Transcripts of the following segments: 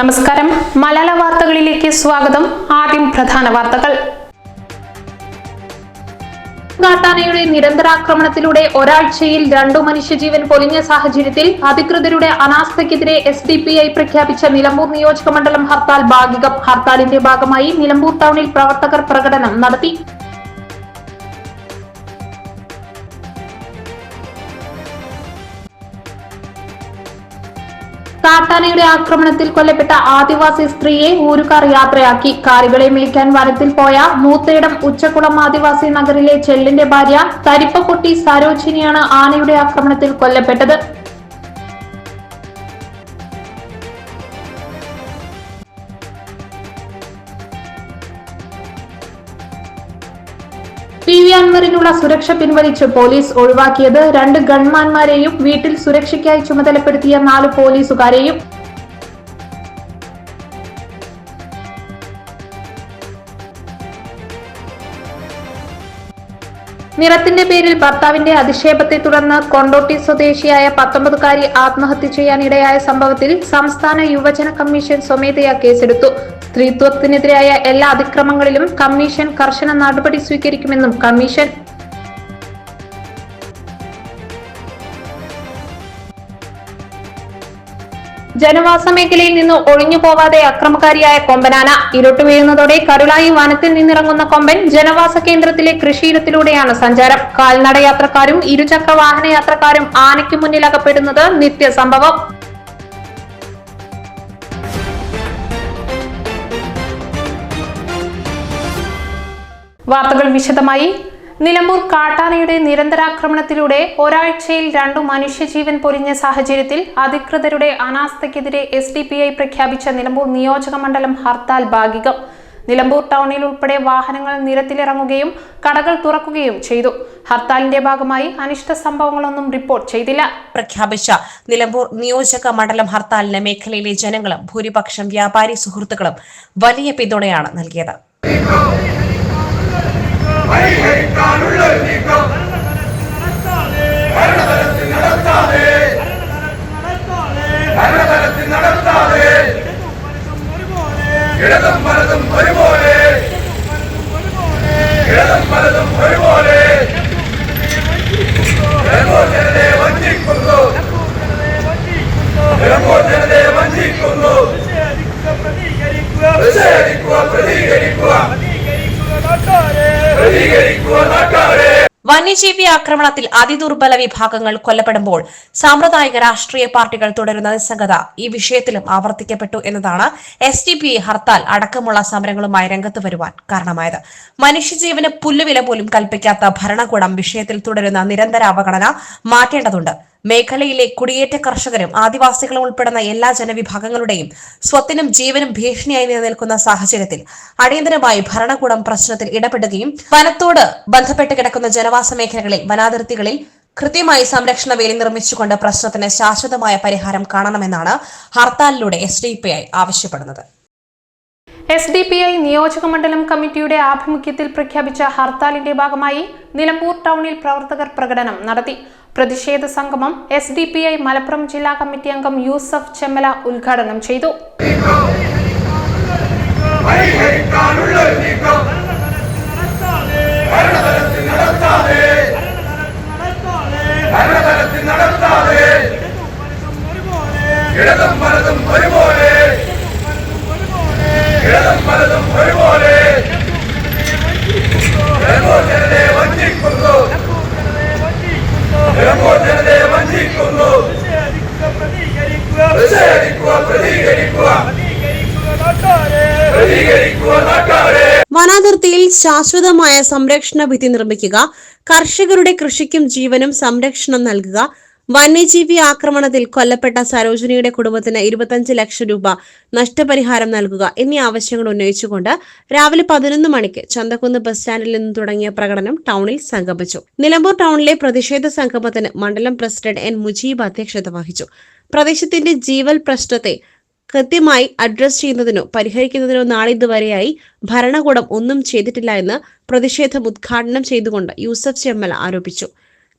നമസ്കാരം. മലയാള വാർത്തകളിലേക്ക് സ്വാഗതം. ആദ്യം പ്രധാന വാർത്തകൾ. കാട്ടാനയുടെ നിരന്തരാക്രമണത്തിലൂടെ ഒരാഴ്ചയിൽ രണ്ടു മനുഷ്യജീവൻ പൊലിഞ്ഞ സാഹചര്യത്തിൽ അധികൃതരുടെ അനാസ്ഥയ്ക്കെതിരെ എസ് ഡി പി ഐ പ്രഖ്യാപിച്ച നിലമ്പൂർ നിയോജക മണ്ഡലം ഹർത്താൽ ഭാഗികം. ഹർത്താലിന്റെ ഭാഗമായി നിലമ്പൂർ ടൗണിൽ പ്രവർത്തകർ പ്രകടനം നടത്തി. കാട്ടാനയുടെ ആക്രമണത്തിൽ കൊല്ലപ്പെട്ട ആദിവാസി സ്ത്രീയെ ഊരുകാർ യാത്രയാക്കി. കാറുകളെ മേയ്ക്കാൻ വനത്തിൽ പോയ മൂത്തയിടം ഉച്ചക്കുളം ആദിവാസി നഗറിലെ ചെല്ലിന്റെ ഭാര്യ തരിപ്പക്കുട്ടി സരോജിനിയാണ് ആനയുടെ ആക്രമണത്തിൽ കൊല്ലപ്പെട്ടത്. പി സുരക്ഷ പിൻവലിച്ച് പോലീസ് ഒഴിവാക്കിയത് രണ്ട് ഗൺമാൻമാരെയും വീട്ടിൽ സുരക്ഷയ്ക്കായി ചുമതലപ്പെടുത്തിയ നാല് പോലീസുകാരെയും നിറത്തിന്റെ പേരിൽ ഭർത്താവിന്റെ അധിക്ഷേപത്തെ തുടർന്ന് കൊണ്ടോട്ടി സ്വദേശിയായ പത്തൊമ്പതുകാരി ആത്മഹത്യ ചെയ്യാനിടയായ സംഭവത്തിൽ സംസ്ഥാന യുവജന കമ്മീഷൻ സ്വമേധയാ കേസെടുത്തു. സ്ത്രീത്വത്തിനെതിരായ എല്ലാ അതിക്രമങ്ങളിലും കമ്മീഷൻ കർശന നടപടി സ്വീകരിക്കുമെന്നും കമ്മീഷൻ ജനവാസ മേഖലയിൽ നിന്ന് ഒഴിഞ്ഞു പോവാതെ അക്രമകാരിയായ കൊമ്പനാന ഇരുട്ട് വീഴുന്നതോടെ കരുളായി വനത്തിൽ നിന്നിറങ്ങുന്ന കൊമ്പൻ ജനവാസ കേന്ദ്രത്തിലെ കൃഷിയിടത്തിലൂടെയാണ് സഞ്ചാരം. കാൽനട യാത്രക്കാരും ഇരുചക്ര വാഹന യാത്രക്കാരും ആനയ്ക്ക് മുന്നിൽ അകപ്പെടുന്നത് നിത്യസംഭവം. വാർത്തകൾ വിശദമായി. നിലമ്പൂർ കാട്ടാനയുടെ നിരന്തരാക്രമണത്തിലൂടെ ഒരാഴ്ചയിൽ രണ്ടു മനുഷ്യജീവൻ പൊരിഞ്ഞ സാഹചര്യത്തിൽ അധികൃതരുടെ അനാസ്ഥയ്ക്കെതിരെ എസ് ഡി പി ഐ പ്രഖ്യാപിച്ച നിലമ്പൂർ നിയോജക മണ്ഡലം ഹർത്താൽ ഭാഗികം. നിലമ്പൂർ ടൗണിൽ ഉൾപ്പെടെ വാഹനങ്ങൾ നിരത്തിലിറങ്ങുകയും കടകൾ തുറക്കുകയും ചെയ്തു. ഹർത്താലിന്റെ ഭാഗമായി അനിഷ്ട സംഭവങ്ങളൊന്നും റിപ്പോർട്ട് ചെയ്തില്ല. പ്രഖ്യാപിച്ച നിലമ്പൂർ നിയോജക മണ്ഡലം ഹർത്താലിന് മേഖലയിലെ ജനങ്ങളും ഭൂരിപക്ഷം വ്യാപാരി സുഹൃത്തുക്കളും വലിയ പിന്തുണയാണ് നൽകിയത്. ഇടതും വലതും ഒരുപോലെ. ഇടതും വലതും ഒരുപോലെ. ജനതയെ വഞ്ചിക്കുന്നു. ജനതയെ വഞ്ചിക്കുന്നു. പ്രതികരിക്കുക. പ്രതികരിക്കുക. പ്രതികരിക്കുക വന്യജീവി ആക്രമണത്തിൽ അതിദുർബല വിഭാഗങ്ങൾ കൊല്ലപ്പെടുമ്പോൾ സാമ്പ്രദായിക രാഷ്ട്രീയ പാർട്ടികൾ തുടരുന്ന നിസ്സംഗത ഈ വിഷയത്തിലും ആവർത്തിക്കപ്പെട്ടു എന്നതാണ് എസ് ഡി പി ഹർത്താൽ അടക്കമുള്ള സമരങ്ങളുമായി രംഗത്ത് വരുവാൻ കാരണമായത്. മനുഷ്യജീവന് പുല്ലുവില പോലും കൽപ്പിക്കാത്ത ഭരണകൂടം വിഷയത്തിൽ തുടരുന്ന നിരന്തര അവഗണന മാറ്റേണ്ടതുണ്ട്. മേഖലയിലെ കുടിയേറ്റ കർഷകരും ആദിവാസികളും ഉൾപ്പെടുന്ന എല്ലാ ജനവിഭാഗങ്ങളുടെയും സ്വത്തിനും ജീവനും ഭീഷണിയായി നിലനിൽക്കുന്ന സാഹചര്യത്തിൽ അടിയന്തരമായി ഭരണകൂടം പ്രശ്നത്തിൽ ഇടപെടുകയും വനത്തോട് ബന്ധപ്പെട്ട് കിടക്കുന്ന ജനവാസ മേഖലകളിൽ വനാതിർത്തികളിൽ കൃത്യമായി സംരക്ഷണ വേലി നിർമ്മിച്ചുകൊണ്ട് പ്രശ്നത്തിന് ശാശ്വതമായ പരിഹാരം കാണണമെന്നാണ് ഹർത്താലിലൂടെ എസ് ഡി പി ഐ ആവശ്യപ്പെടുന്നത്. എസ് ഡി പി ഐ നിയോജക മണ്ഡലം കമ്മിറ്റിയുടെ ആഭിമുഖ്യത്തിൽ പ്രഖ്യാപിച്ച ഹർത്താലിന്റെ ഭാഗമായി നിലമ്പൂർ ടൗണിൽ പ്രവർത്തകർ പ്രകടനം നടത്തി. പ്രതിഷേധ സംഗമം S D P I Malappuram ജില്ലാ കമ്മിറ്റി അംഗം യൂസഫ് ചെമ്മല ഉദ്ഘാടനം ചെയ്തു. ഇടതും വലതും ഒരുപോലെ ഇടതും വലതും ഒരുപോലെ നിലമ്പൂർ ജനതയെ വഞ്ചിക്കുന്നു നിലമ്പൂർ ജനതയെ വഞ്ചിക്കുന്നു. വനാതിർത്തിയിൽ ശാശ്വതമായ സംരക്ഷണ ഭിത്തി നിർമ്മിക്കുക കർഷകരുടെ കൃഷിക്കും ജീവനും സംരക്ഷണം നൽകുക വന്യജീവി ആക്രമണത്തിൽ കൊല്ലപ്പെട്ട സരോജിനിയുടെ കുടുംബത്തിന് ഇരുപത്തഞ്ച് ലക്ഷം രൂപ നഷ്ടപരിഹാരം നൽകുക എന്നീ ആവശ്യങ്ങൾ ഉന്നയിച്ചുകൊണ്ട് രാവിലെ പതിനൊന്ന് മണിക്ക് ചന്തക്കുന്ന് ബസ് സ്റ്റാൻഡിൽ നിന്ന് തുടങ്ങിയ പ്രകടനം ടൗണിൽ സംഗമിച്ചു. നിലമ്പൂർ ടൗണിലെ പ്രതിഷേധ സംഗമത്തിന് മണ്ഡലം പ്രസിഡന്റ് എൻ. മുജീബ് അധ്യക്ഷത വഹിച്ചു. പ്രദേശത്തിന്റെ ജീവൽ പ്രശ്നത്തെ കൃത്യമായി അഡ്രസ് ചെയ്യുന്നതിനോ പരിഹരിക്കുന്നതിനോ നാളിതുവരെയായി ഭരണകൂടം ഒന്നും ചെയ്തിട്ടില്ല എന്ന് പ്രതിഷേധം ഉദ്ഘാടനം ചെയ്തുകൊണ്ട് യൂസഫ് ചെമ്മല ആരോപിച്ചു.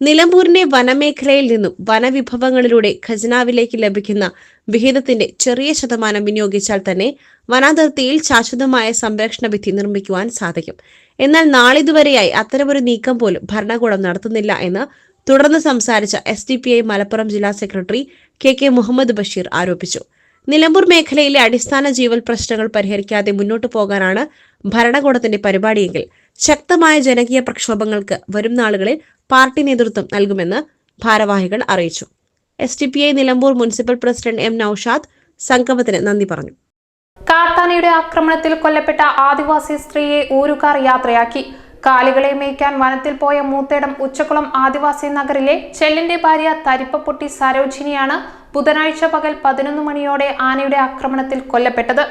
നിലമ്പൂരിന്റെ വനമേഖലയിൽ നിന്നും വനവിഭവങ്ങളിലൂടെ ഖജനാവിലേക്ക് ലഭിക്കുന്ന വിഹിതത്തിന്റെ ചെറിയ ശതമാനം വിനിയോഗിച്ചാൽ തന്നെ വനാതിർത്തിയിൽ ശാശ്വതമായ സംരക്ഷണ ഭിത്തി നിർമ്മിക്കുവാൻ സാധിക്കും. എന്നാൽ നാളിതുവരെയായി അത്തരമൊരു നീക്കം പോലും ഭരണകൂടം നടത്തുന്നില്ല എന്ന് തുടർന്ന് സംസാരിച്ച എസ് മലപ്പുറം ജില്ലാ secretary K K Muhammad Basheer ആരോപിച്ചു. നിലമ്പൂർ മേഖലയിലെ അടിസ്ഥാന ജീവൽ പ്രശ്നങ്ങൾ പരിഹരിക്കാതെ മുന്നോട്ടു പോകാനാണ് ഭരണകൂടത്തിന്റെ പരിപാടിയെങ്കിൽ ശക്തമായ ജനകീയ പ്രക്ഷോഭങ്ങൾക്ക് വരും നാളുകളിൽ പാർട്ടി നേതൃത്വം നൽകുമെന്ന് ഭാരവാഹികൾ അറിയിച്ചു. S T P I Nilambur municipal president M Naushad സംഗമത്തിന് നന്ദി പറഞ്ഞു. കാട്ടാനയുടെ ആക്രമണത്തിൽ കൊല്ലപ്പെട്ട ആദിവാസി സ്ത്രീയെ ഊരുകാർ യാത്രയാക്കി. കാലികളെ മേയ്ക്കാൻ വനത്തിൽ പോയ മൂത്തേടം ഉച്ചക്കുളം ആദിവാസി നഗറിലെ ചെല്ലിന്റെ ഭാര്യ തരിപ്പപ്പൊട്ടി സരോജിനിയാണ് ബുധനാഴ്ച പകൽ പതിനൊന്ന് മണിയോടെ ആനയുടെ ആക്രമണത്തിൽ കൊല്ലപ്പെട്ടത്.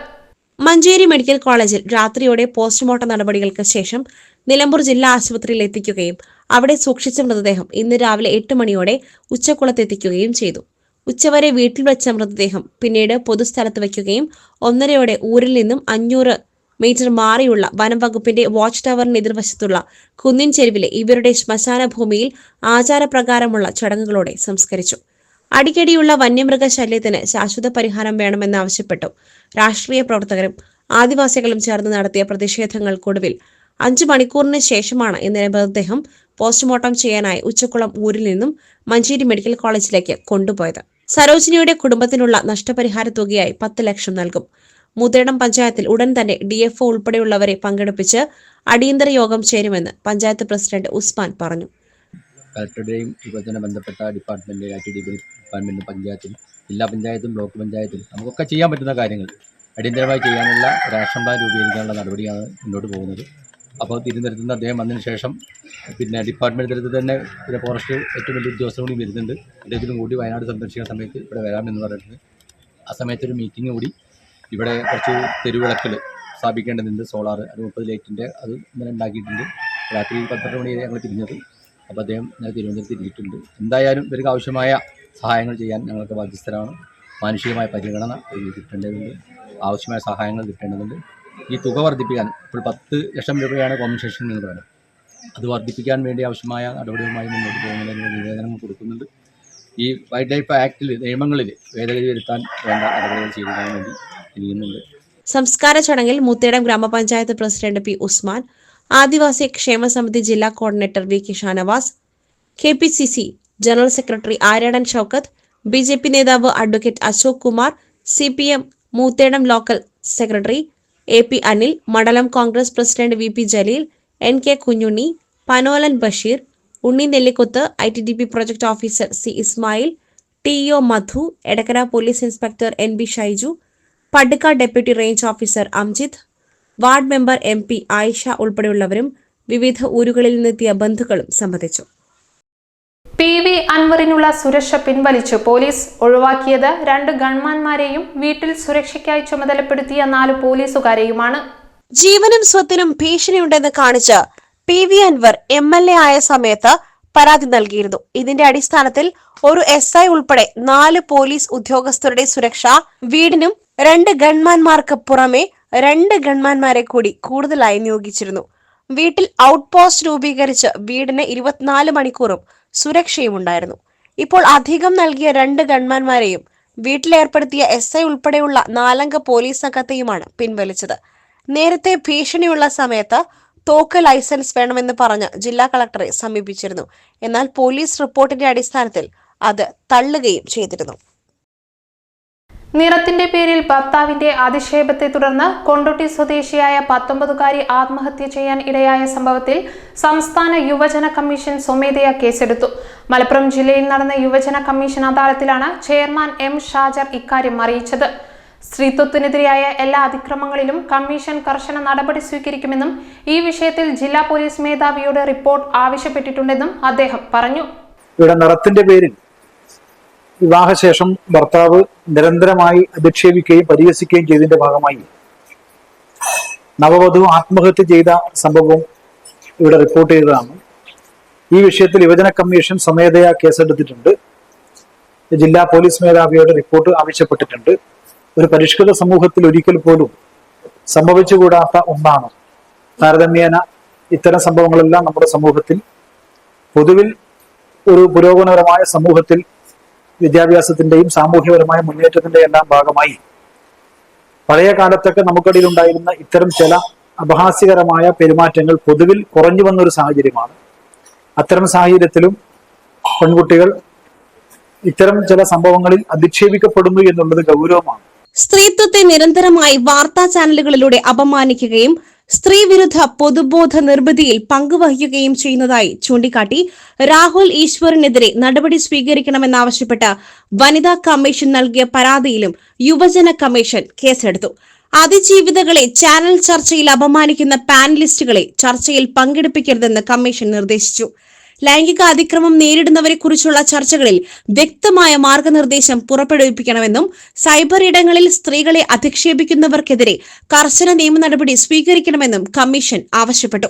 മഞ്ചേരി മെഡിക്കൽ കോളേജിൽ രാത്രിയോടെ പോസ്റ്റ്മോർട്ടം നടപടികൾക്ക് ശേഷം നിലമ്പൂർ ജില്ലാ ആശുപത്രിയിൽ എത്തിക്കുകയും അവിടെ സൂക്ഷിച്ച മൃതദേഹം ഇന്ന് രാവിലെ എട്ട് മണിയോടെ ഉച്ചക്കുളത്തെത്തിക്കുകയും ചെയ്തു. ഉച്ചവരെ വീട്ടിൽ വെച്ച മൃതദേഹം പിന്നീട് പൊതുസ്ഥലത്ത് വയ്ക്കുകയും ഒന്നരയോടെ ഊരിൽ നിന്നും അഞ്ഞൂറ് മീറ്റർ മാറിയുള്ള വനം വകുപ്പിന്റെ വാച്ച് ടവറിന് എതിർവശത്തുള്ള കുന്നിൻ ചെരുവിലെ ഇവരുടെ ശ്മശാന ഭൂമിയിൽ ആചാരപ്രകാരമുള്ള ചടങ്ങുകളോടെ സംസ്കരിച്ചു. അടിക്കടിയുള്ള വന്യമൃഗ ശല്യത്തിന് ശാശ്വത പരിഹാരം വേണമെന്നാവശ്യപ്പെട്ടു. രാഷ്ട്രീയ പ്രവർത്തകരും ആദിവാസികളും ചേർന്ന് നടത്തിയ പ്രതിഷേധങ്ങൾക്കൊടുവിൽ അഞ്ചു മണിക്കൂറിന് ശേഷമാണ് ഇന്നലെ മൃതദേഹം പോസ്റ്റ്മോർട്ടം ചെയ്യാനായി ഉച്ചക്കുളം ഊരിൽ നിന്നും മഞ്ചേരി മെഡിക്കൽ കോളേജിലേക്ക് കൊണ്ടുപോയത്. സരോജിനിയുടെ കുടുംബത്തിനുള്ള നഷ്ടപരിഹാര തുകയായി പത്ത് ലക്ഷം നൽകും. മുതേടം പഞ്ചായത്തിൽ ഉടൻ തന്നെ ഡി ഡിഎഫ്ഒ ഉൾപ്പെടെയുള്ളവരെ പങ്കെടുപ്പിച്ച് അടിയന്തര യോഗം ചേരുമെന്ന് പഞ്ചായത്ത് പ്രസിഡന്റ് ഉസ്മാൻ പറഞ്ഞു. കളക്ടറുടെയും ഇതുപോലെ ബന്ധപ്പെട്ട ഡിപ്പാർട്ട്മെന്റ് ഐ പഞ്ചായത്തും ജില്ലാ പഞ്ചായത്തും ബ്ലോക്ക് പഞ്ചായത്തും നമുക്കൊക്കെ ചെയ്യാൻ പറ്റുന്ന കാര്യങ്ങൾ. അടിയന്തരമായി ചെയ്യാനുള്ള ഒരു ആക്ഷൻ പ്ലാൻ രൂപീകരിക്കാനുള്ള നടപടിയാണ് മുന്നോട്ട് പോകുന്നത്. അപ്പോൾ തിരുവനന്തപുരത്ത് അദ്ദേഹം വന്നതിന് ശേഷം പിന്നെ ഡിപ്പാർട്ട്മെന്റ് തലത്തിൽ തന്നെ പിന്നെ ഫോറസ്റ്റ് ഏറ്റവും വലിയ ഉദ്യോഗസ്ഥർ കൂടി വരുന്നുണ്ട്. അദ്ദേഹത്തിനും കൂടി വയനാട് സന്ദർശിക്കുന്ന സമയത്ത് ഇവിടെ വരാമെന്ന് പറഞ്ഞിട്ടുണ്ട്. ആ സമയത്തൊരു മീറ്റിംഗ് കൂടി ഇവിടെ കുറച്ച് തെരുവിളക്കിൽ സ്ഥാപിക്കേണ്ടതുണ്ട് സോളാർ അത് മുപ്പത് ലൈറ്റിന്റെ അത് ഇന്നലെ ഉണ്ടാക്കിയിട്ടുണ്ട്. രാത്രി പന്ത്രണ്ട് മണി വരെ ഞങ്ങൾ തിരിഞ്ഞത്. അപ്പോൾ അദ്ദേഹം ഞങ്ങൾ തിരുവനന്തപുരത്ത് ഇരിക്കുന്നുണ്ട് എന്തായാലും ഇവർക്ക് ആവശ്യമായ സഹായങ്ങൾ ചെയ്യാൻ ഞങ്ങൾക്ക് ബാധ്യസ്ഥരാണ്. മാനുഷികമായ പരിഗണന കിട്ടേണ്ടതുണ്ട്. ആവശ്യമായ സഹായങ്ങൾ കിട്ടേണ്ടതുണ്ട്. ഈ തുക വർദ്ധിപ്പിക്കാൻ ഇപ്പോൾ പത്ത് ലക്ഷം രൂപയാണ് കോമ്പൻസേഷൻ എന്ന് പറയുന്നത്. അത് വർദ്ധിപ്പിക്കാൻ വേണ്ടി ആവശ്യമായ നടപടികളുമായി മുന്നോട്ട് പോകുന്നതിന് നിവേദനങ്ങൾ കൊടുക്കുന്നുണ്ട്. ഈ വൈൽഡ് ലൈഫ് ആക്ടിൽ നിയമങ്ങളിൽ ഭേദഗതി വരുത്താൻ വേണ്ട നടപടികൾ ചെയ്യുന്നതിന് വേണ്ടി തിരിയുന്നുണ്ട് സംസ്കാര ചടങ്ങിൽ മുത്തേടം ഗ്രാമപഞ്ചായത്ത് പ്രസിഡന്റ് പി ഉസ്മാൻ ആദിവാസി ക്ഷേമ സമിതി ജില്ലാ coordinator V K Shanavas K P C C general secretary Aryadan Shoukath B J P നേതാവ് advocate Ashok Kumar C P M Moothedam local secretary A P Anil മണ്ഡലം Congress president V P Jaleel N K Kunjunni Panolan Basheer Unni Nellikuth I T D P project officer C Ismail T O Madhu Edakkara police inspector N B Shaiju Padukka deputy range officer Amjith ward member M P Ayisha ഉൾപ്പെടെയുള്ളവരും വിവിധ ഊരുകളിൽ നിന്നെത്തിയ ബന്ധുക്കളും സംബന്ധിച്ചു. P V അൻവറിനുള്ള സുരക്ഷ പിൻവലിച്ചു police. ഒഴിവാക്കിയത് രണ്ട് ഗൺമാന്മാരെയും വീട്ടിൽ സുരക്ഷയ്ക്കായി ചുമതലപ്പെടുത്തിയ നാല് പോലീസുകാരെയുമാണ്. ജീവനും സ്വത്തിനും ഭീഷണിയുണ്ടെന്ന് കാണിച്ച് P V Anvar M L A ആയ സമയത്ത് പരാതി നൽകിയിരുന്നു. ഇതിന്റെ അടിസ്ഥാനത്തിൽ ഒരു എസ് ഐ ഉൾപ്പെടെ നാല് പോലീസ് ഉദ്യോഗസ്ഥരുടെ സുരക്ഷ വീടിനും രണ്ട് ഗൺമാൻമാർക്ക് പുറമെ രണ്ട് ഗൺമാൻമാരെ കൂടി കൂടുതലായി നിയോഗിച്ചിരുന്നു. വീട്ടിൽ ഔട്ട് പോസ്റ്റ് രൂപീകരിച്ച് വീടിന് ഇരുപത്തിനാല് മണിക്കൂറും സുരക്ഷയും ഉണ്ടായിരുന്നു. ഇപ്പോൾ അധികം നൽകിയ രണ്ട് ഗൺമാൻമാരെയും വീട്ടിലേർപ്പെടുത്തിയ എസ് ഐ ഉൾപ്പെടെയുള്ള നാലംഗ പോലീസ് സംഘത്തെയുമാണ് പിൻവലിച്ചത്. നേരത്തെ ഭീഷണിയുള്ള സമയത്ത് തോക്ക് ലൈസൻസ് വേണമെന്ന് പറഞ്ഞ് ജില്ലാ കളക്ടറെ സമീപിച്ചിരുന്നു. എന്നാൽ പോലീസ് റിപ്പോർട്ടിന്റെ അടിസ്ഥാനത്തിൽ അത് തള്ളുകയും ചെയ്തിരുന്നു. നിറത്തിന്റെ പേരിൽ ഭർത്താവിന്റെ അധിക്ഷേപത്തെ തുടർന്ന് കൊണ്ടോട്ടി സ്വദേശിയായ പത്തൊമ്പതുകാരി ആത്മഹത്യ ചെയ്യാൻ ഇടയായ സംഭവത്തിൽ സംസ്ഥാന യുവജന കമ്മീഷൻ സ്വമേധയാ കേസെടുത്തു. മലപ്പുറം ജില്ലയിൽ നടന്ന യുവജന കമ്മീഷൻ അദാലത്തിലാണ് ചെയർമാൻ എം ഷാജർ ഇക്കാര്യം അറിയിച്ചത്. സ്ത്രീത്വത്തിനെതിരായ എല്ലാ അതിക്രമങ്ങളിലും കമ്മീഷൻ കർശന നടപടി സ്വീകരിക്കുമെന്നും ഈ വിഷയത്തിൽ ജില്ലാ പോലീസ് മേധാവിയുടെ റിപ്പോർട്ട് ആവശ്യപ്പെട്ടിട്ടുണ്ടെന്നും അദ്ദേഹം പറഞ്ഞു. ഇവിടെ നിറത്തിന്റെ പേരിൽ വിവാഹശേഷം ഭർത്താവ് നിരന്തരമായി അധിക്ഷേപിക്കുകയും പരിഹസിക്കുകയും ചെയ്തതിന്റെ ഭാഗമായി. നവവധു ആത്മഹത്യ ചെയ്ത സംഭവം ഇവിടെ റിപ്പോർട്ട് ചെയ്തതാണ്. ഈ വിഷയത്തിൽ യുവജന കമ്മീഷൻ സ്വമേധയാ കേസെടുത്തിട്ടുണ്ട്. ജില്ലാ പോലീസ് മേധാവിയുടെ റിപ്പോർട്ട് ആവശ്യപ്പെട്ടിട്ടുണ്ട്. ഒരു പരിഷ്കൃത സമൂഹത്തിൽ ഒരിക്കൽ പോലും സംഭവിച്ചുകൂടാത്ത ഒന്നാണ് താരതമ്യേന ഇത്തരം സംഭവങ്ങളെല്ലാം നമ്മുടെ സമൂഹത്തിൽ പൊതുവിൽ ഒരു പുരോഗമനപരമായ സമൂഹത്തിൽ വിദ്യാഭ്യാസത്തിന്റെയും സാമൂഹ്യപരമായ മുന്നേറ്റത്തിന്റെ എല്ലാം ഭാഗമായി. പഴയ കാലത്തൊക്കെ നമുക്കിടയിൽ ഉണ്ടായിരുന്ന ഇത്തരം ചില അപഹാസ്യകരമായ പെരുമാറ്റങ്ങൾ പൊതുവിൽ കുറഞ്ഞു വന്ന ഒരു സാഹചര്യമാണ്. അത്തരം സാഹചര്യത്തിലും പെൺകുട്ടികൾ ഇത്തരം ചില സംഭവങ്ങളിൽ അധിക്ഷേപിക്കപ്പെടുന്നു എന്നുള്ളത് ഗൗരവമാണ്. സ്ത്രീത്വത്തെ നിരന്തരമായി വാർത്താ ചാനലുകളിലൂടെ അപമാനിക്കുകയും സ്ത്രീവിരുദ്ധ പൊതുബോധ നിർമ്മിതിയിൽ പങ്കുവഹിക്കുകയും ചെയ്യുന്നതായി ചൂണ്ടിക്കാട്ടി രാഹുൽ ഈശ്വറിനെതിരെ നടപടി സ്വീകരിക്കണമെന്നാവശ്യപ്പെട്ട് വനിതാ കമ്മീഷൻ നൽകിയ പരാതിയിലും യുവജന കമ്മീഷൻ കേസെടുത്തു. അതിജീവിതകളെ ചാനൽ ചർച്ചയിൽ അപമാനിക്കുന്ന പാനലിസ്റ്റുകളെ ചർച്ചയിൽ പങ്കെടുപ്പിക്കരുതെന്ന് കമ്മീഷൻ നിർദ്ദേശിച്ചു. ലൈംഗിക അതിക്രമം നേരിടുന്നവരെ കുറിച്ചുള്ള ചർച്ചകളിൽ വ്യക്തമായ മാർഗനിർദ്ദേശം പുറപ്പെടുവിപ്പിക്കണമെന്നും സൈബർ ഇടങ്ങളിൽ സ്ത്രീകളെ അധിക്ഷേപിക്കുന്നവർക്കെതിരെ കർശന നിയമ നടപടി സ്വീകരിക്കണമെന്നും കമ്മീഷൻ ആവശ്യപ്പെട്ടു.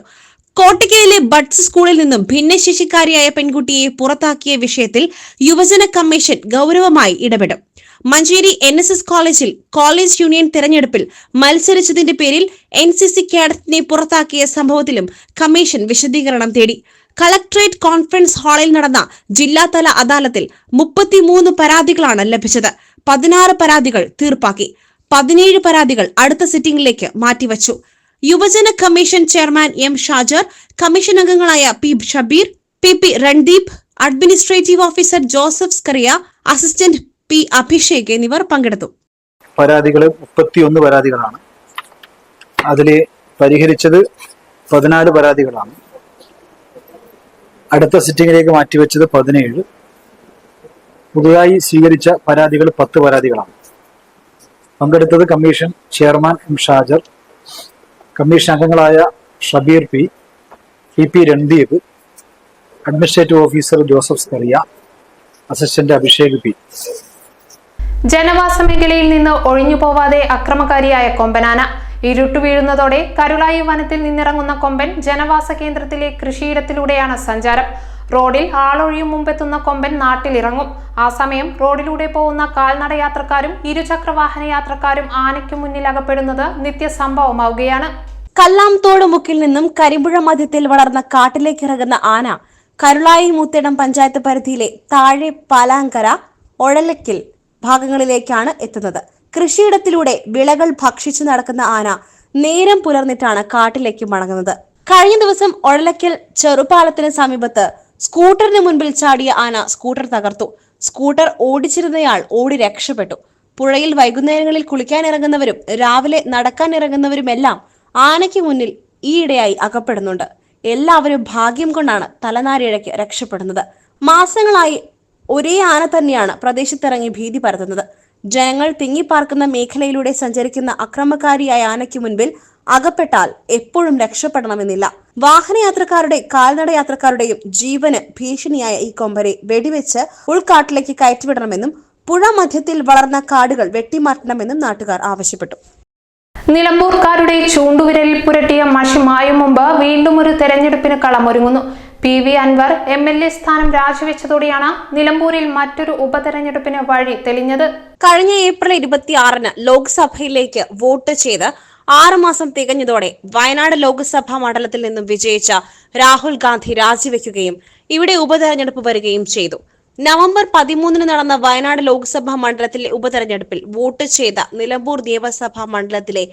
കോട്ടയ്ക്കയിലെ ബഡ്സ് സ്കൂളിൽ നിന്നും ഭിന്നശേഷിക്കാരിയായ പെൺകുട്ടിയെ പുറത്താക്കിയ വിഷയത്തിൽ യുവജന കമ്മീഷൻ ഗൗരവമായി ഇടപെടും. മഞ്ചേരി എൻ എസ് എസ് കോളേജിൽ കോളേജ് യൂണിയൻ തെരഞ്ഞെടുപ്പിൽ മത്സരിച്ചതിന്റെ പേരിൽ എൻ സി സി കേഡറ്റിനെ പുറത്താക്കിയ സംഭവത്തിലും കമ്മീഷൻ വിശദീകരണം തേടി. കളക്ട്രേറ്റ് കോൺഫറൻസ് ഹാളിൽ നടന്ന ജില്ലാതല അദാലത്തിൽ മുപ്പത്തിമൂന്ന് പരാതികളാണ് ലഭിച്ചത്. പതിനാറ് പരാതികൾ തീർപ്പാക്കി. പതിനേഴ് പരാതികൾ അടുത്ത സിറ്റിംഗിലേക്ക് മാറ്റിവച്ചു. യുവജന commission chairman M Shajar commission അംഗങ്ങളായ P Shabeer P P Randeep administrative officer Joseph Scaria assistant P Abhishek എന്നിവർ പങ്കെടുത്തു. പരാതികൾ മുപ്പത്തിയൊന്ന് പരാതികളാണ്. അതിൽ പരിഹരിച്ചത് പതിനാല് പരാതികളാണ്. അടുത്ത സിറ്റിംഗിലേക്ക് മാറ്റിവെച്ചത് പതിനേഴ്. പുതുതായി സ്വീകരിച്ച പരാതികൾ പത്ത് പരാതികളാണ്. പങ്കെടുത്തത് commission chairman M Shajar commission അംഗങ്ങളായ Shabeer P P P Randeep administrative officer Joseph Scaria assistant Abhishek P. ജനവാസ മേഖലയിൽ നിന്ന് ഒഴിഞ്ഞു പോവാതെ അക്രമകാരിയായ കൊമ്പനാന ഇരുട്ടു വീഴുന്നതോടെ കരുളായി വനത്തിൽ നിന്നിറങ്ങുന്ന കൊമ്പൻ ജനവാസ കേന്ദ്രത്തിലെ കൃഷിയിടത്തിലൂടെയാണ് സഞ്ചാരം. റോഡിൽ ആളൊഴിയും മുമ്പെത്തുന്ന കൊമ്പൻ നാട്ടിലിറങ്ങും. ആ സമയം റോഡിലൂടെ പോകുന്ന കാൽനട യാത്രക്കാരും ഇരുചക്രവാഹന യാത്രക്കാരും ആനയ്ക്ക് മുന്നിൽ അകപ്പെടുന്നത് നിത്യസംഭവമാവുകയാണ്. കല്ലാംതോട് മുക്കിൽ നിന്നും കരിമ്പുഴ മധ്യത്തിൽ വളർന്ന കാട്ടിലേക്ക് ഇറങ്ങുന്ന ആന കരുളായി മൂത്തേടം പഞ്ചായത്ത് പരിധിയിലെ താഴെ പാലാങ്കര ഒഴലക്കിൽ ഭാഗങ്ങളിലേക്കാണ് എത്തുന്നത്. കൃഷിയിടത്തിലൂടെ വിളകൾ ഭക്ഷിച്ചു നടക്കുന്ന ആന നേരം പുലർന്നിട്ടാണ് കാട്ടിലേക്ക് മടങ്ങുന്നത്. കഴിഞ്ഞ ദിവസം ഒഴലക്കൽ ചെറുപാലത്തിന് സമീപത്ത് സ്കൂട്ടറിന് മുൻപിൽ ചാടിയ ആന സ്കൂട്ടർ തകർത്തു. സ്കൂട്ടർ ഓടിച്ചിരുന്നയാൾ ഓടി രക്ഷപ്പെട്ടു. പുഴയിൽ വൈകുന്നേരങ്ങളിൽ കുളിക്കാൻ ഇറങ്ങുന്നവരും രാവിലെ നടക്കാൻ ഇറങ്ങുന്നവരുമെല്ലാം ആനയ്ക്ക് മുന്നിൽ ഈയിടെയായി അകപ്പെടുന്നുണ്ട്. എല്ലാവരും ഭാഗ്യം കൊണ്ടാണ് തലനാരിഴയ്ക്ക് രക്ഷപ്പെടുന്നത്. മാസങ്ങളായി ഒരേ ആന തന്നെയാണ് പ്രദേശത്തിറങ്ങി ഭീതി പരത്തുന്നത്. ജനങ്ങൾ തിങ്ങിപ്പാർക്കുന്ന മേഖലയിലൂടെ സഞ്ചരിക്കുന്ന അക്രമകാരിയായ ആനയ്ക്ക് മുൻപിൽ അകപ്പെട്ടാൽ എപ്പോഴും രക്ഷപ്പെടണമെന്നില്ല. വാഹനയാത്രക്കാരുടെ കാൽനട യാത്രക്കാരുടെയും ജീവന് ഭീഷണിയായ ഈ കൊമ്പരെ വെടിവെച്ച് ഉൾക്കാട്ടിലേക്ക് കയറ്റിവിടണമെന്നും പുഴ മധ്യത്തിൽ വളർന്ന കാടുകൾ വെട്ടിമാറ്റണമെന്നും നാട്ടുകാർ ആവശ്യപ്പെട്ടു. നിലമ്പൂർക്കാരുടെ ചൂണ്ടുവിരലിൽ പുരട്ടിയ മഷി മായും മുമ്പ് വീണ്ടും ഒരു തെരഞ്ഞെടുപ്പിന് കളമൊരുങ്ങുന്നു. P V Anvar M L A സ്ഥാനം രാജിവെച്ചതോടെയാണ് നിലമ്പൂരിൽ മറ്റൊരു ഉപതെരഞ്ഞെടുപ്പിന് വഴി തെളിഞ്ഞത്. കഴിഞ്ഞ ഏപ്രിൽ ഇരുപത്തിയാറിന് ലോക്സഭയിലേക്ക് വോട്ട് ചെയ്ത് ആറുമാസം തികഞ്ഞതോടെ വയനാട് ലോക്സഭാ മണ്ഡലത്തിൽ നിന്നും വിജയിച്ച രാഹുൽ ഗാന്ധി രാജിവെക്കുകയും ഇവിടെ ഉപതെരഞ്ഞെടുപ്പ് വരികയും ചെയ്തു. നവംബർ പതിമൂന്നിന് നടന്ന വയനാട് ലോക്സഭാ മണ്ഡലത്തിലെ ഉപതെരഞ്ഞെടുപ്പിൽ വോട്ട് ചെയ്ത നിലമ്പൂർ നിയമസഭാ മണ്ഡലത്തിലെ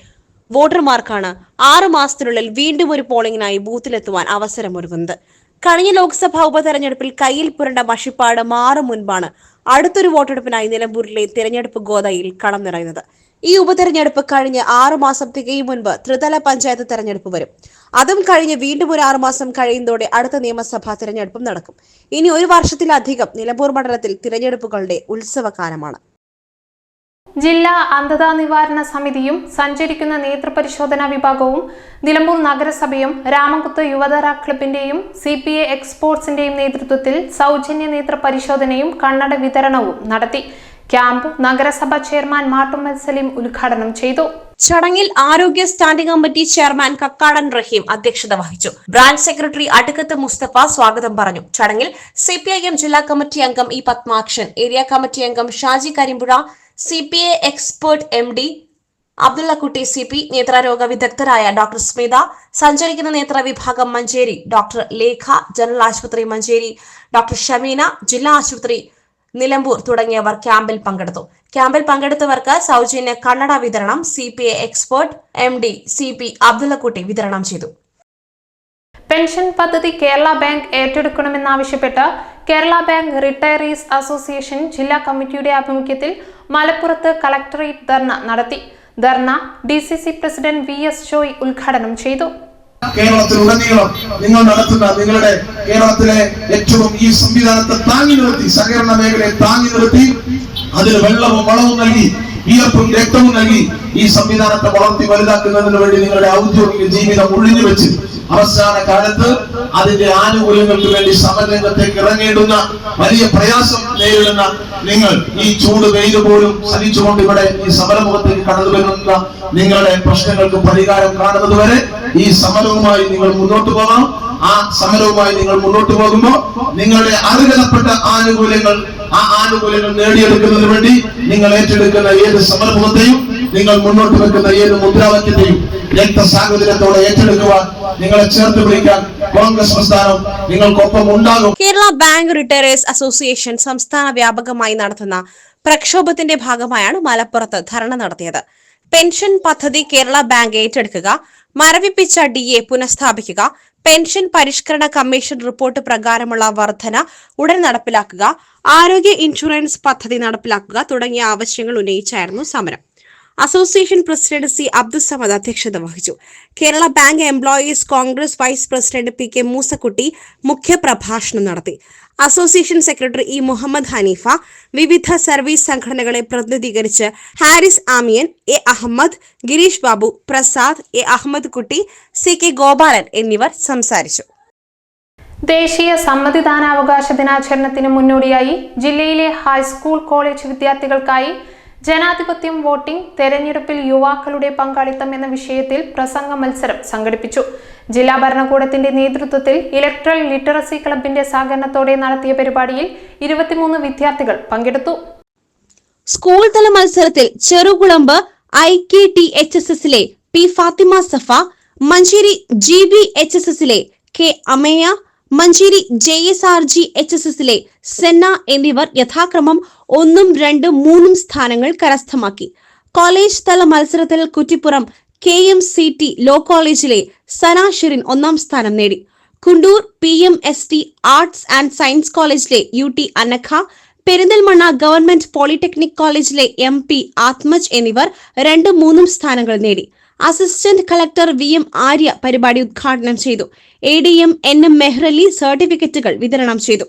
വോട്ടർമാർക്കാണ് ആറു മാസത്തിനുള്ളിൽ വീണ്ടും ഒരു പോളിംഗിനായി ബൂത്തിലെത്തുവാൻ അവസരമൊരുങ്ങുന്നത്. കഴിഞ്ഞ ലോക്സഭാ ഉപതെരഞ്ഞെടുപ്പിൽ കയ്യിൽ പുരണ്ട മഷിപ്പാട് മാറും മുൻപാണ് അടുത്തൊരു വോട്ടെടുപ്പിനായി നിലമ്പൂരിലെ തിരഞ്ഞെടുപ്പ് ഗോതയിൽ കളം നിറയുന്നത്. ഈ ഉപതെരഞ്ഞെടുപ്പ് കഴിഞ്ഞ് ആറു മാസം തികയും മുൻപ് ത്രിതല പഞ്ചായത്ത് തെരഞ്ഞെടുപ്പ് വരും. അതും കഴിഞ്ഞ് വീണ്ടും ഒരു ആറു മാസം കഴിയുന്നതോടെ അടുത്ത നിയമസഭാ തിരഞ്ഞെടുപ്പും നടക്കും. ഇനി ഒരു വർഷത്തിലധികം നിലമ്പൂർ മണ്ഡലത്തിൽ തിരഞ്ഞെടുപ്പുകളുടെ ഉത്സവകാലമാണ്. ജില്ലാ അന്ധതാ നിവാരണ സമിതിയും സഞ്ചരിക്കുന്ന നേത്രപരിശോധനാ വിഭാഗവും നിലമ്പൂർ നഗരസഭയും രാമകുത്ത് യുവതര ക്ലബിന്റെയും സി പി എ എക്സ്പോർട്സിന്റെയും നേതൃത്വത്തിൽ സൗജന്യ നേത്ര പരിശോധനയും കണ്ണട വിതരണവും നടത്തി. ക്യാമ്പ് നഗരസഭ ചെയർമാൻ മാട്ടുമ്മൽ സലീം ഉദ്ഘാടനം ചെയ്തു. ചടങ്ങിൽ ആരോഗ്യ standing committee chairman Kakkadan Rahim അധ്യക്ഷത വഹിച്ചു. ബ്രാഞ്ച് സെക്രട്ടറി അടുക്കത്ത് മുസ്തഫ സ്വാഗതം പറഞ്ഞു. ചടങ്ങിൽ സിപിഐഎം ജില്ലാ കമ്മിറ്റി അംഗം ഇ പത്മാക്ഷൻ ഏരിയ കമ്മിറ്റി അംഗം Shaji Karimpuzha C P A expert M D Abdullakutty C P നേത്രാരോഗ വിദഗ്ധരായ ഡോക്ടർ സ്മിത സഞ്ചരിക്കുന്ന നേത്ര വിഭാഗം മഞ്ചേരി ഡോക്ടർ ലേഖ ജനറൽ ആശുപത്രി മഞ്ചേരി ഡോക്ടർ ഷമീന ജില്ലാ ആശുപത്രി നിലമ്പൂർ തുടങ്ങിയവർ ക്യാമ്പിൽ പങ്കെടുത്തു. ക്യാമ്പിൽ പങ്കെടുത്തവർക്ക് സൗജന്യ കണ്ണട വിതരണം C P A expert M D C P Abdullakutty വിതരണം ചെയ്തു. പെൻഷൻ പദ്ധതി കേരള ബാങ്ക് ഏറ്റെടുക്കണമെന്നാവശ്യപ്പെട്ട് കേരള ബാങ്ക് റിട്ടയറീസ് അസോസിയേഷൻ ജില്ലാ കമ്മിറ്റിയുടെ ആഭിമുഖ്യത്തിൽ മലപ്പുറത്ത് കളക്ടറേറ്റ് ധർണ നടത്തി. ധർണ D C C president V S Joy ഉദ്ഘാടനം ചെയ്തു. കേരളത്തിലുടനീളം നിങ്ങൾ നടത്തുന്ന നിങ്ങളുടെ കേരളത്തിലെ ഏറ്റവും ഈ സംവിധാനത്തെ താങ്ങി നിർത്തി സഹകരണ മേഖലയെ താങ്ങി നിർത്തി അതിന് വെള്ളവും വളവും നൽകി വിയർപ്പും രക്തവും നൽകി ഈ സംവിധാനത്തെ വളർത്തി വലുതാക്കുന്നതിന് വേണ്ടി നിങ്ങളുടെ ഔദ്യോഗിക ജീവിതം ഒഴിഞ്ഞു വെച്ച് അവസാന കാലത്ത് അതിന്റെ ആനുകൂല്യങ്ങൾക്ക് വേണ്ടി സമരരംഗത്തേക്ക് ഇറങ്ങേണ്ടുന്ന വലിയ പ്രയാസം നേരിടുന്ന നിങ്ങൾ ഈ ചൂട് വെയിൽ പോലും സഹിച്ചുകൊണ്ട് ഇവിടെ ഈ സമരമുഖത്തേക്ക് കടന്നു വരുന്ന നിങ്ങളുടെ പ്രശ്നങ്ങൾക്ക് പരിഹാരം കാണുന്നത് വരെ ഈ സമരവുമായി നിങ്ങൾ മുന്നോട്ട് പോകണം ആ സമരവുമായി നിങ്ങൾ മുന്നോട്ട് പോകുമ്പോൾ നിങ്ങളുടെ അർഹതപ്പെട്ട ആനുകൂല്യങ്ങൾ ആ ആനുകൂല്യങ്ങൾ നേടിയെടുക്കുന്നതിന് വേണ്ടി നിങ്ങൾ ഏറ്റെടുക്കുന്ന ഏത് സമർപ്പണത്തെയും നിങ്ങൾ മുന്നോട്ട് വെക്കുന്ന ഏത് മുദ്രാവാക്യത്തെയും രക്തസാഹചര്യത്തോടെ ഏറ്റെടുക്കുവാൻ നിങ്ങളെ ചേർത്ത് പിടിക്കാൻ കോൺഗ്രസ് നിങ്ങൾക്കൊപ്പം ഉണ്ടാകും. കേരള ബാങ്ക് റിട്ടയറേഴ്സ് അസോസിയേഷൻ സംസ്ഥാന വ്യാപകമായി നടത്തുന്ന പ്രക്ഷോഭത്തിന്റെ ഭാഗമായാണ് മലപ്പുറത്ത് ധർണ നടത്തിയത്. പെൻഷൻ പദ്ധതി കേരള ബാങ്ക് ഏറ്റെടുക്കുക മരവിപ്പിച്ച ഡി എ പുനഃസ്ഥാപിക്കുക പെൻഷൻ പരിഷ്കരണ കമ്മീഷൻ റിപ്പോർട്ട് പ്രകാരമുള്ള വർധന ഉടൻ നടപ്പിലാക്കുക ആരോഗ്യ ഇൻഷുറൻസ് പദ്ധതി നടപ്പിലാക്കുക തുടങ്ങിയ ആവശ്യങ്ങൾ ഉന്നയിച്ചായിരുന്നു സമരം. അസോസിയേഷൻ പ്രസിഡന്റ് സി അബ്ദുസമദ് അധ്യക്ഷത വഹിച്ചു. Kerala bank employees Congress vice president P K Moosakutty മുഖ്യപ്രഭാഷണം നടത്തി. Association secretary E Muhammad Haneefa വിവിധ സർവീസ് സംഘടനകളെ പ്രതിനിധീകരിച്ച് Haris Amiyan A Ahmed Girish Babu Prasad A Ahmed Kutty C K Gopalan എന്നിവർ സംസാരിച്ചു. ദേശീയ സമ്മതിദാനാവകാശ ദിനാചരണത്തിന് മുന്നോടിയായി ജില്ലയിലെ ഹൈസ്കൂൾ കോളേജ് വിദ്യാർത്ഥികൾക്കായി ജനാധിപത്യം വോട്ടിംഗ് തെരഞ്ഞെടുപ്പിൽ യുവാക്കളുടെ പങ്കാളിത്തം എന്ന വിഷയത്തിൽ പ്രസംഗ മത്സരം സംഘടിപ്പിച്ചു. ജില്ലാ ഭരണകൂടത്തിന്റെ നേതൃത്വത്തിൽ ഇലക്ട്രൽ ലിറ്ററസി ക്ലബിന്റെ സഹകരണത്തോടെ നടത്തിയ പരിപാടിയിൽ ഇരുപത്തിമൂന്ന് വിദ്യാർത്ഥികൾ പങ്കെടുത്തു. സ്കൂൾ തല മത്സരത്തിൽ Cherukulamba I K T H S എസിലെ P Fathima Safa Manjeri G B H S എസിലെ K Ameya Manjeri J S R G H S എസിലെ സെന്ന എന്നിവർ യഥാക്രമം ഒന്നും രണ്ടും മൂന്നും സ്ഥാനങ്ങൾ കരസ്ഥമാക്കി. കോളേജ് തല മത്സരത്തിൽ Kuttippuram K M C T law കോളേജിലെ സന ഷിറിൻ ഒന്നാം സ്ഥാനം നേടി. Kundoor P M S T arts and science കോളേജിലെ U T Anakha Perinthalmanna government polytechnic കോളേജിലെ എം പി ആത്മജ് എന്നിവർ രണ്ടും മൂന്നും സ്ഥാനങ്ങൾ നേടി. Assistant collector V M Arya പരിപാടി ഉദ്ഘാടനം ചെയ്തു. A D M N M Mehrali സർട്ടിഫിക്കറ്റുകൾ വിതരണം ചെയ്തു.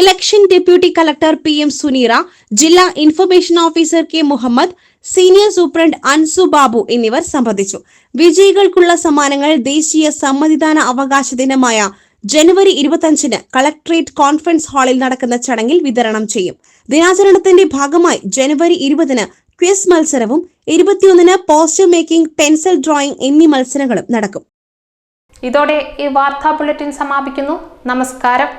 Election deputy collector P M Suneera ജില്ലാ information officer K Muhammad senior superintendent Ansu Babu എന്നിവർ സംബന്ധിച്ചു. വിജയികൾക്കുള്ള സമ്മാനങ്ങൾ ദേശീയ സമ്മതിദാന അവകാശ ദിനമായ ജനുവരി ഇരുപത്തിയഞ്ചിന് കളക്ടറേറ്റ് കോൺഫറൻസ് ഹാളിൽ നടക്കുന്ന ചടങ്ങിൽ വിതരണം ചെയ്യും. ദിനാചരണത്തിന്റെ ഭാഗമായി ജനുവരി ഇരുപതിന് ക്വിസ് മത്സരവും ഇരുപത്തിയൊന്നിന് പോസ്റ്റർ മേക്കിംഗ് പെൻസിൽ ഡ്രോയിങ് എന്നീ മത്സരങ്ങളും നടക്കും. ഇതോടെ ഈ വാർത്താ ബുള്ളറ്റിൻ സമാപിക്കുന്നു. നമസ്കാരം.